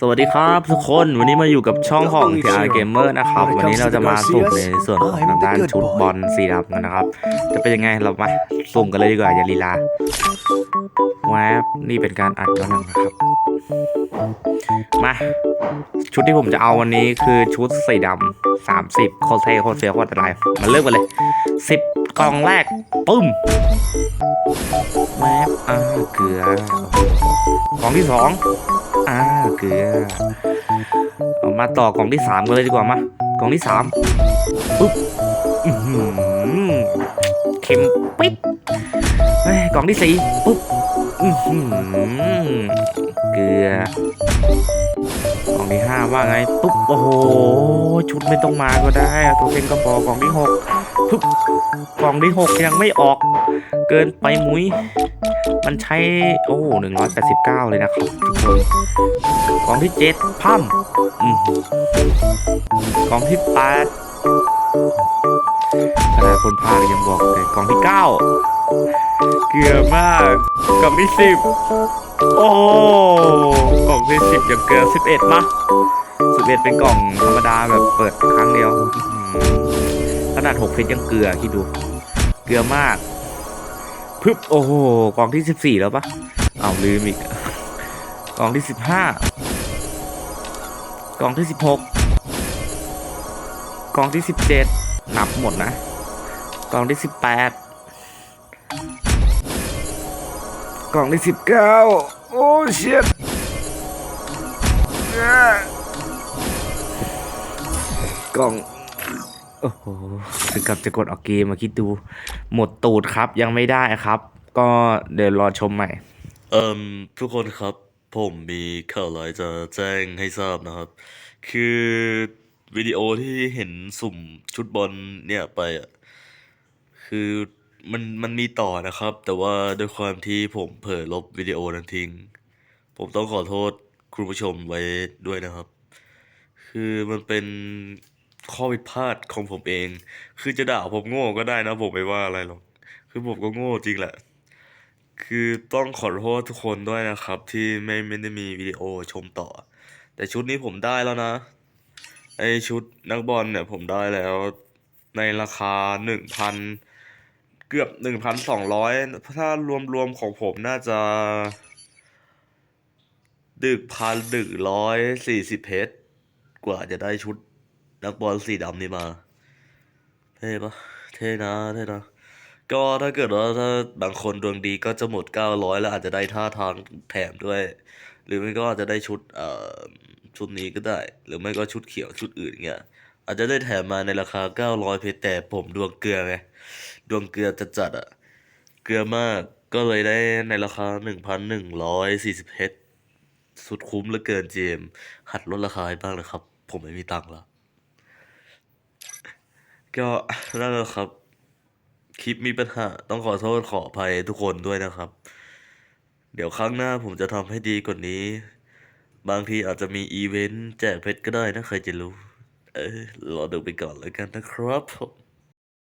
สวัสดีครับทุกคนวันนี้มาอยู่กับช่องของ TR Gamer นะครับ วันนี้เราจะมาสุ่มในส่วนของทางด้านชุดบอลสีดำกันนะครับ จะเป็นยังไงเรามาสุ่มกันเลยดีกว่าอย่าลีลาแวบนี่เป็นการอัดย้อนหลังนะครับ มา ชุดที่ผมจะเอาวันนี้คือชุดสีดำสามสิบโคตรเท่โคตรเฟี้ยวโคตรอะไรมาเริ่มกันเลยสิบกล่องแรกปึ้มแวบอ่าเกลือกล่องที่สอง อ่าเกลือเอามาต่อกล่องที่สามกันเลยดีกว่ามากล่องที่สามปุ๊บอื้อหือเข็มปิ๊ดเฮ้ยกล่องที่สี่ปุ๊บอื้อหือเกลือกล่องที่ห้าว่าไงปุ๊บโอ้โหชุดไม่ต้องมาก็ได้ตัวเป็นก็พอกล่องที่หก กล่องที่หกยังไม่ออก เกินไปมุ้ย มันใช้ โอ้หนึ่งร้อยแปดสิบเก้าเลยนะครับทุกคนกล่องที่เจ็ดพัมอืมกล่องที่แปดขนาดคนพายังบอกเลยกล่องที่เก้าเกลือมากกล่องที่สิบโอ้กล่องที่สิบยังเกลือสิบเอ็ดมาสิบเอ็ดเป็นกล่องธรรมดาแบบเปิดครั้งเดียว นาดหกเพชรยังเกลือคิดดู เกลือมากพึบโอ้โหกองที่สิบสี่แล้วปะเอาวลืมอีก กองที่สิบห้ากองที่สิบหกกองที่สิบเจ็ดนับหมดนะ กองที่สิบแปดกองที่สิบเก้าโอ้เชิดกล่อง โอ้โหถึงกับจะกดออกเกมมาคิดดู หมดตูดครับยังไม่ได้ครับ ก็เดี๋ยวรอชมใหม่ เอ่มทุกคนครับผมมีข่าวร้ายจะแจ้งให้ทราบนะครับ คือวิดีโอที่เห็นสุ่มชุดบอลเนี่ยไปอะคือมันมันมีต่อนะครับ แต่ว่าด้วยความที่ผมเผลอลบวิดีโอนั้นทิ้ง ผมต้องขอโทษคุณผู้ชมไว้ด้วยนะครับ คือมันเป็น ข้อผิดพลาดของผมเอง คือจะด่าผมโง่ก็ได้นะผมไม่ว่าอะไรหรอก คือผมก็โง่จริงแหละ คือต้องขอโทษทุกคนด้วยนะครับ ที่ไม่ไม่ได้มีวิดีโอชมต่อ แต่ชุดนี้ผมได้แล้วนะ ไอชุดนักบอลเนี่ยผมได้แล้วในราคาหนึ่งพันเกือบหนึ่งพันสองร้อยถ้ารวมรวมของผมน่าจะ ดึกพันดึกร้อยสี่สิบเพชรกว่าจะได้ชุด นักบอลสีดำนี้มา เท่ปะเท่นะเท่นะ ก็ถ้าเกิดว่าถ้าบางคนดวงดีก็จะหมดเก้าร้อยแล้วอาจจะได้ท่าทางแถมด้วย หรือไม่ก็อาจจะได้ชุดเอ่อชุดนี้ก็ได้ หรือไม่ก็ชุดเขียวชุดอื่นเงี้ยอาจจะได้แถมมาในราคาเก้าร้อยเพชรแต่ผมดวงเกลือไงดวงเกลือจัดจัดอะเกลือมากก็เลยได้ในราคาหนึ่งพันหนึ่งร้อยสี่สิบเพชรสุดคุ้มเหลือเกินเจมหัดลดราคาให้บ้างนะครับ ผมไม่มีตังค์ละ ก็นั่นแหละครับ คลิปมีปัญหา ต้องขอโทษขออภัยทุกคนด้วยนะครับ เดี๋ยวครั้งหน้าผมจะทำให้ดีกว่านี้ บางทีอาจจะมีอีเวนต์แจกเพชรก็ได้นะใครจะรู้ เออรอดูไปก่อนแล้วกันนะครับผม